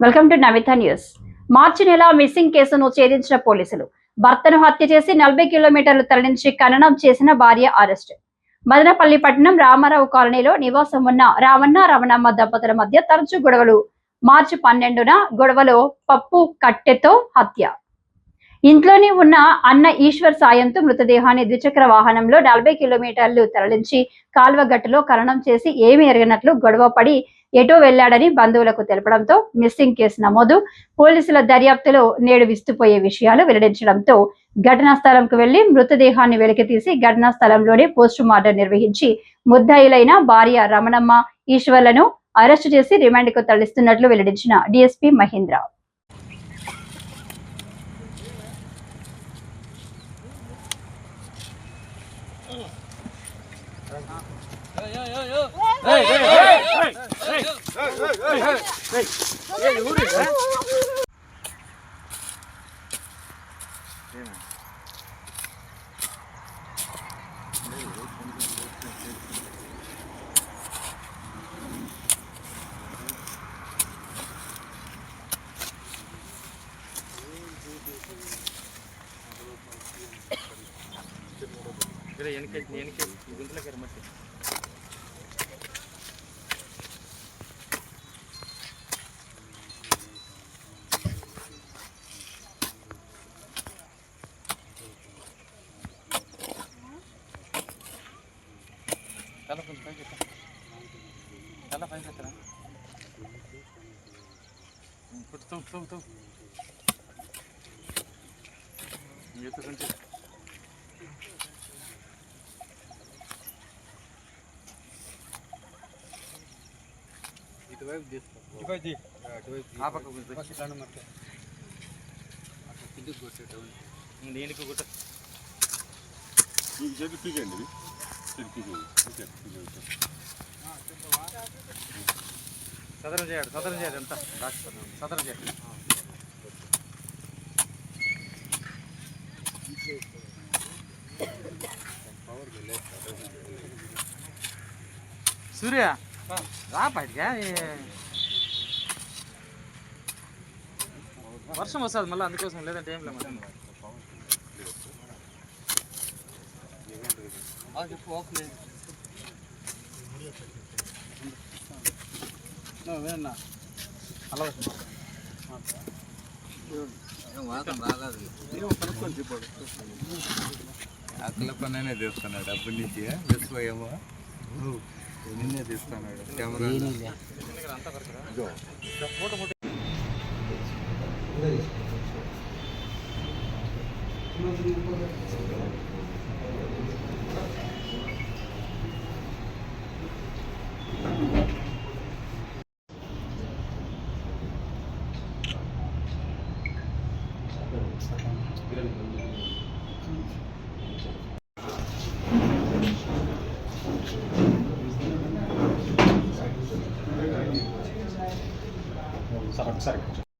Welcome to Navitha news. మార్చి నెల missing కేసును ఛేదించిన పోలీసులు భర్తను హత్య చేసి నలభై కిలోమీటర్లు తరలించి ఖననం చేసిన భార్య అరెస్ట్. మదనపల్లి పట్టణం రామారావు కాలనీలో నివాసం ఉన్న రామన్న రమణమ్మ దంపతుల మధ్య తరచు గొడవలు. మార్చి పన్నెండున గొడవలో పప్పు కట్టెతో హత్య. ఇంట్లోనే ఉన్న అన్న ఈశ్వర్ సాయంతో మృతదేహాన్ని ద్విచక్ర వాహనంలో నలభై కిలోమీటర్లు తరలించి కాల్వ గట్టులో ఖననం చేసి ఏమి ఎరగనట్లు గొడవ పడి ఎటో వెళ్ళాడని బంధువులకు తెలపడంతో మిస్సింగ్ కేసు నమోదు. పోలీసుల దర్యాప్తులో నేడు విస్తుపోయే విషయాలు వెల్లడించడంతో ఘటనా స్థలంకు వెళ్ళి మృతదేహాన్ని వెలికితీసి ఘటనా స్థలంలోనే పోస్టు మార్టం నిర్వహించి ముద్దాయిలైన భార్య రమణమ్మ ఈశ్వర్లను అరెస్టు చేసి రిమాండ్కు తరలిస్తున్నట్లు వెల్లడించిన డిఎస్పీ మహేంద్ర. எனக்கு எனக்கு இதுல கருமாச்சு తల కొంచెం పైకి ఎత్తా తల పైకి ఎత్తరా? పుట్టు తవ్వు తవ్వు తవ్వు. ఎత్తు కొంచెం. ఇటువైపు ఆ పక్క కొంచెం దీనికి గుట్ట ఓకే, పీకండి. సదరం చేయాలి సదరం చేయాలి ఎంత డాక్టర్ సదరం చేయాలి. సూర్య రా బయటగా వర్షం వస్తుంది మళ్ళీ అందుకోసం లేదంటే ఏం లేదు చెప్పు ఓకే వేణా అలా అక్కల పనైనా తీస్తున్నాడు అప్పటి నుంచి వేసిపోయేమో నిన్నే తీస్తున్నాడు కెమెరా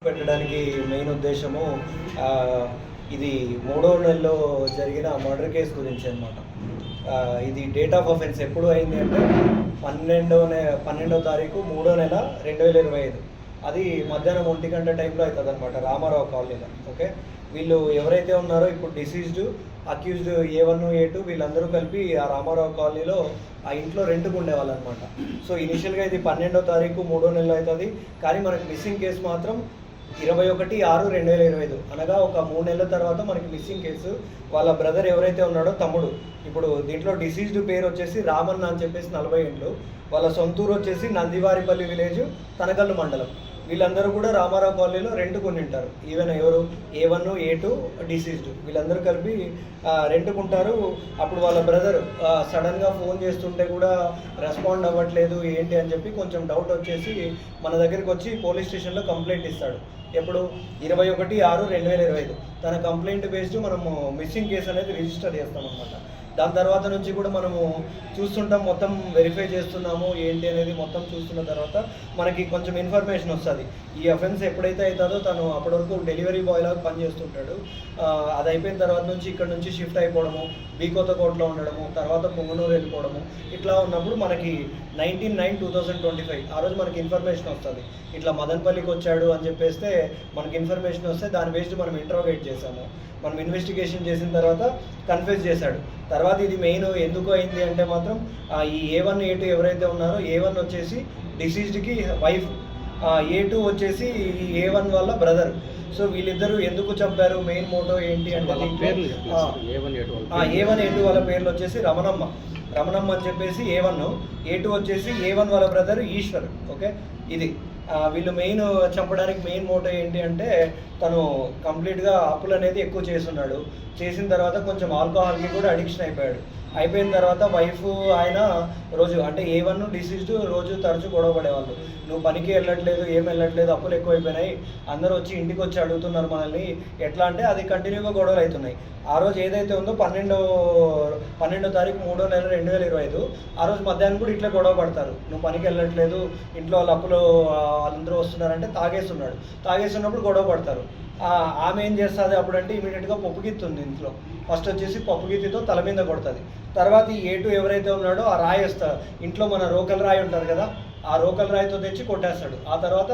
పెట్టడానికి మెయిన్ ఉద్దేశము ఇది మూడో నెలలో జరిగిన మర్డర్ కేసు గురించి అనమాట ఇది డేట్ ఆఫ్ అఫెన్స్ ఎప్పుడు అయింది అంటే పన్నెండో నె పన్నెండో తారీఖు మూడో నెల రెండు వేల ఇరవై ఐదు. అది మధ్యాహ్నం ఒంటి గంట టైంలో అవుతుంది అనమాట రామారావు కాలనీలో ఓకే? వీళ్ళు ఎవరైతే ఉన్నారో ఇప్పుడు deceased accused A one A two వీళ్ళందరూ కలిపి ఆ రామారావు కాలనీలో ఆ ఇంట్లో రెంట్కు ఉండేవాళ్ళు అనమాట సో ఇనిషియల్గా ఇది పన్నెండో తారీఖు మూడో నెలలో అవుతుంది. కానీ మనకి మిస్సింగ్ కేసు మాత్రం ఇరవై ఒకటి ఆరు రెండు వేల ఇరవై ఐదు. అనగా ఒక మూడు నెలల తర్వాత మనకి మిస్సింగ్ కేసు వాళ్ళ బ్రదర్ ఎవరైతే ఉన్నాడో తమ్ముడు. ఇప్పుడు దీంట్లో డిసీజ్డ్ పేరు వచ్చేసి రామన్న అని చెప్పేసి నలభై ఏళ్ళు వాళ్ళ సొంతూరు వచ్చేసి నందివారిపల్లి విలేజ్ తనకల్లు మండలం. వీళ్ళందరూ కూడా రామారావు కాలనీలో రెంట్ ఉంటారు ఈవెన్ ఎవరు A one A two deceased వీళ్ళందరూ కలిపి రెంట్ రెంట్కుంటారు అప్పుడు వాళ్ళ బ్రదర్ సడన్గా ఫోన్ చేస్తుంటే కూడా రెస్పాండ్ అవ్వట్లేదు ఏంటి అని చెప్పి కొంచెం డౌట్ వచ్చేసి మన దగ్గరికి వచ్చి పోలీస్ స్టేషన్లో కంప్లైంట్ ఇస్తాడు. ఎప్పుడు? ఇరవై ఒకటి ఆరు రెండు వేల ఇరవై ఐదు. తన కంప్లైంట్ బేస్డ్ మనము మిస్సింగ్ కేసు అనేది రిజిస్టర్ చేస్తాం అనమాట దాని తర్వాత నుంచి కూడా మనము చూస్తుంటాం మొత్తం వెరిఫై చేస్తున్నాము ఏంటి అనేది మొత్తం చూస్తున్న తర్వాత మనకి కొంచెం ఇన్ఫర్మేషన్ వస్తుంది. ఈ అఫెన్స్ ఎప్పుడైతే అవుతుందో తను అప్పటి వరకు డెలివరీ బాయ్ లాగా పనిచేస్తుంటాడు. అది అయిపోయిన తర్వాత నుంచి ఇక్కడ నుంచి షిఫ్ట్ అయిపోవడము బీకోత కోట్లో ఉండడము తర్వాత పొంగనూరు వెళ్ళిపోవడము ఇట్లా ఉన్నప్పుడు మనకి nineteen nine two thousand twenty five ఆ రోజు మనకి ఇన్ఫర్మేషన్ వస్తుంది. ఇట్లా మదన్పల్లికి వచ్చాడు అని చెప్పేస్తే మనకి ఇన్ఫర్మేషన్ వస్తే దాని బేస్డ్ మనం ఇంట్రోగేట్ చేసాము మనం ఇన్వెస్టిగేషన్ చేసిన తర్వాత కన్ఫ్యూజ్ చేశాడు. తర్వాత ఇది మెయిన్ ఎందుకు అయింది అంటే మాత్రం ఈ ఏ వన్ ఏ టూ ఎవరైతే ఉన్నారో ఏ వన్ వచ్చేసి డిసీజ్డ్కి వైఫ్ ఏ టూ వచ్చేసి ఈ ఏ వన్ వాళ్ళ బ్రదర్ సో వీళ్ళిద్దరూ ఎందుకు చంపారు? మెయిన్ మోటో ఏంటి అంటే ఏ వన్ ఏ టూ వాళ్ళ పేర్లు వచ్చేసి రమణమ్మ. రమణమ్మ అని చెప్పేసి ఏ వన్ ఏ టూ వచ్చేసి ఏ వన్ వాళ్ళ బ్రదర్ ఈశ్వర్. ఓకే? ఇది. వీళ్ళు మెయిన్ చంపడానికి మెయిన్ మోటో ఏంటి అంటే తను కంప్లీట్గా అప్పులు అనేది ఎక్కువ చేస్తున్నాడు. చేసిన తర్వాత కొంచెం ఆల్కహాల్కి కూడా అడిక్షన్ అయిపోయాడు. అయిపోయిన తర్వాత వైఫ్ ఆయన రోజు అంటే ఏ వన్ డిసీజ్డ్ రోజు తరచూ గొడవ పడేవాళ్ళు. నువ్వు పనికి వెళ్ళట్లేదు ఏం వెళ్ళట్లేదు అప్పులు ఎక్కువైపోయినాయి. అందరూ వచ్చి ఇంటికి వచ్చి అడుగుతున్నారు మనల్ని. ఎట్లా అంటే అది కంటిన్యూగా గొడవలు అవుతున్నాయి. ఆ రోజు ఏదైతే ఉందో పన్నెండో పన్నెండో తారీఖు మూడో నెల రెండు వేల ఇరవై ఐదు ఆ రోజు మధ్యాహ్నం కూడా ఇట్లా గొడవ పడతారు. నువ్వు పనికి వెళ్ళట్లేదు ఇంట్లో వాళ్ళు అప్పులు వాళ్ళందరూ వస్తున్నారంటే తాగేస్తున్నాడు. తాగేస్తున్నప్పుడు గొడవ పడతారు. ఆమె ఏం చేస్తుంది అప్పుడంటే ఇమీడియట్గా పప్పు ఉంది ఇంట్లో. ఫస్ట్ వచ్చేసి పప్పు గిత్తితో తల మీద కొడుతుంది. తర్వాత ఈ ఏటు ఎవరైతే ఉన్నాడో ఆ రాయి వస్తారు ఇంట్లో మన రోకల్ రాయి ఉంటారు కదా ఆ రోకల్ రాయితో తెచ్చి కొట్టేస్తాడు. ఆ తర్వాత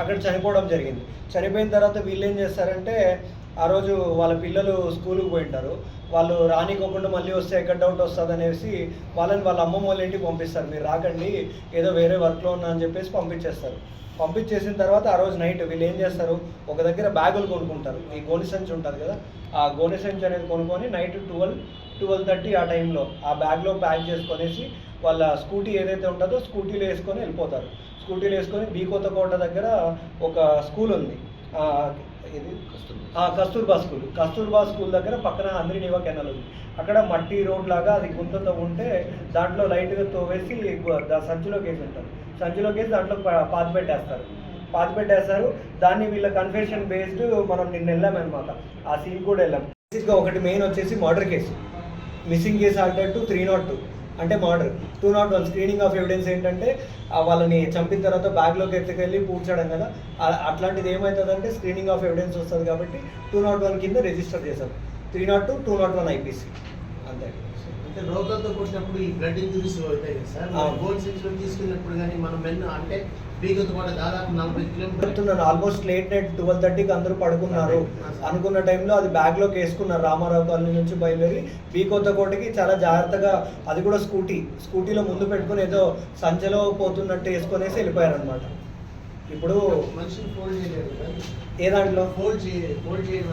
అక్కడ చనిపోవడం జరిగింది. చనిపోయిన తర్వాత వీళ్ళు ఏం చేస్తారంటే ఆ రోజు వాళ్ళ పిల్లలు స్కూల్కి పోయింటారు. వాళ్ళు రానికోకుండా మళ్ళీ వస్తే ఎక్కడ డౌట్ వస్తుంది అనేసి వాళ్ళని వాళ్ళ అమ్మమ్మ వాళ్ళ ఇంటికి పంపిస్తారు. మీరు రాకండి ఏదో వేరే వర్క్లో ఉన్నా అని చెప్పేసి పంపించేస్తారు. పంపించేసిన తర్వాత ఆ రోజు నైట్ వీళ్ళు ఏం చేస్తారు? ఒక దగ్గర బ్యాగులు కొనుక్కుంటారు. ఈ గోని సంచి ఉంటుంది కదా ఆ గోని సంచి అనేది కొనుక్కొని నైట్ ట్వెల్వ్ ట్వెల్వ్ థర్టీ ఆ టైంలో ఆ బ్యాగ్లో ప్యాక్ చేసుకొనేసి వాళ్ళ స్కూటీ ఏదైతే ఉంటుందో స్కూటీలో వేసుకొని వెళ్ళిపోతారు. స్కూటీలో వేసుకొని బీకోతకోట కోట దగ్గర ఒక స్కూల్ ఉంది. ఇది? కస్తూర్బా స్కూల్. కస్తూర్బా స్కూల్ దగ్గర పక్కన అంద్రినివా కెనాల్ ఉంది. అక్కడ మట్టి రోడ్ లాగా అది గుంతతో ఉంటే దాంట్లో లైట్గా తోవేసి సంచిలోకి వేసి ఉంటారు. సంచిలోకి వేసి దాంట్లో పాతి పెట్టేస్తారు. పాతి పెట్టేస్తారు. దాన్ని వీళ్ళ కన్ఫెషన్ బేస్డ్ మనం నిన్న వెళ్ళామన్నమాట. ఆ సీన్ కూడా వెళ్ళాం. బేసిక్గా ఒకటి మెయిన్ వచ్చేసి murder case missing case alter to three not two. అంటే murder. Two not one screening of evidence ఏంటంటే వాళ్ళని చంపిన తర్వాత బ్యాగ్లోకి ఎత్తుకెళ్ళి పూడ్చడం కదా. అట్లాంటిది ఏమవుతుందంటే స్క్రీనింగ్ ఆఫ్ ఎవిడెన్స్ వస్తుంది కాబట్టి టూ నాట్ వన్ కింద రిజిస్టర్ చేశాం three not two two not one IPC. అంతే. అంటే రోగంతో కొట్టినప్పుడు ఈ బ్లడ్ ఇంజరీస్ అవుతాయి సార్. అవును. బోన్ సెక్షన్ తీసుకున్నప్పుడు కానీ మనం మెన్ అంటే చెప్తున్నాను ఆల్మోస్ట్ లేట్ నైట్ ట్వెల్వ్ థర్టీకి అందరూ పడుకున్నారు. అనుకున్న టైంలో అది బ్యాగ్లోకి వేసుకున్నారు రామారావు కాలనీ నుంచి బయలుదేరి బీ కొత్త కోటకి చాలా జాగ్రత్తగా అది కూడా స్కూటీ స్కూటీలో ముందు పెట్టుకుని ఏదో సంచలో పోతున్నట్టు వేసుకొనేసి వెళ్ళిపోయారు అనమాట ఇప్పుడు మనిషిని ఫోల్డ్ చేయలేదు కదా? ఏ దాంట్లో? ఫోల్డ్ చేయ ఫోల్డ్ చేయడం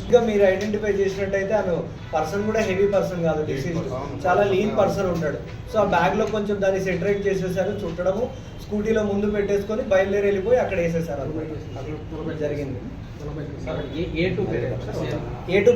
ఇంకా మీరు ఐడెంటిఫై చేసినట్టయితే అను పర్సన్ కూడా హెవీ పర్సన్ కాదు డిసీజ్ చాలా లీన్ పర్సన్ ఉంటాడు సో ఆ బ్యాగ్లో కొంచెం దాన్ని సెటరేట్ చేసేసారు చుట్టడము స్కూటీలో ముందు పెట్టేసుకొని బయలుదేరి వెళ్ళిపోయి అక్కడ వేసేసారు అనమాట. జరిగింది. A to